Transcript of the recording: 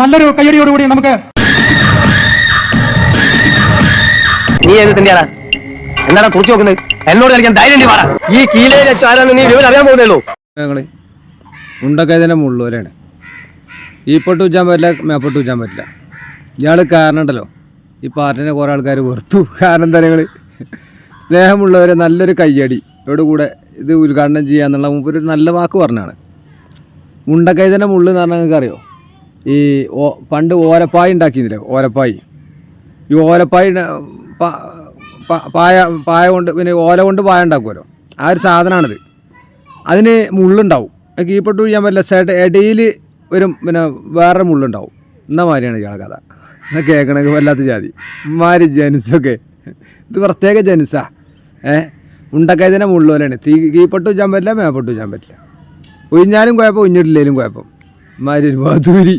നല്ലൊരു കയ്യടിയോടുകൂടി നമുക്ക് നീ ഏത് തന്നെയാണ് എന്താണ് കുറിച്ച് നോക്കുന്നത്? എന്നോട് കളിക്കാൻ ധൈര്യം നീ പാടാ ഈ കീലയിൽ വെച്ച് നീ വിവരം അറിയാൻ പോകുന്നേ ഉള്ളൂ. ഞങ്ങൾ ഉണ്ടക്കതിനെ മുള്ളൂരാണ്. ഈ പൊട്ട് വെച്ചാൻ പറ്റില്ല മേപ്പൊട്ട് വെച്ചാൻ പറ്റില്ല. ഇയാൾ കാരണം ഉണ്ടല്ലോ ഈ പാർട്ടിനെ കുറേ ആൾക്കാർ വെറുത്തു. കാരണം എന്താ ഞങ്ങൾ സ്നേഹമുള്ളവരെ നല്ലൊരു കയ്യടി. ഇവിടെ കൂടെ ഇത് ഉദ്ഘാടനം ചെയ്യാന്നുള്ള മുമ്പ് ഒരു നല്ല വാക്ക് പറഞ്ഞാണ്. മുണ്ടക്കൈതന്നെ മുള്ളു എന്ന് പറഞ്ഞാൽ നിങ്ങൾക്ക് അറിയോ ഈ പണ്ട് ഓരപ്പായി ഉണ്ടാക്കിയിരുന്നില്ലേ ഓരപ്പായി ഈ ഓലപ്പായ പായ പായ കൊണ്ട് പിന്നെ ഓല കൊണ്ട് പായ ഉണ്ടാക്കുമല്ലോ ആ ഒരു സാധനമാണിത് അതിന് മുള്ളുണ്ടാവും. കീപ്പട്ട് ചെയ്യാൻ പറ്റില്ല. സൈഡ് ഇടയിൽ ഒരു പിന്നെ വേറെ മുള്ളുണ്ടാവും. എന്നാ മാതിരിയാണ് ഇയാളെ കഥ? എന്നാ കേൾക്കണമെങ്കിൽ വല്ലാത്ത ജാതി. മാരി ജനുസൊക്കെ. ഇത് പ്രത്യേക ജനുസാ. ഏ? തന്നെ മുള്ളുപോലെയാണ് തീ കീപ്പട്ട് ചെയ്യാൻ പറ്റില്ല മേപ്പട്ട് ചെയ്യാൻ പറ്റില്ല. ഒഴിഞ്ഞാലും കുഴപ്പം ഒഴിഞ്ഞിട്ടില്ലെങ്കിലും കുഴപ്പം. മാരി ഒരു മാധുരി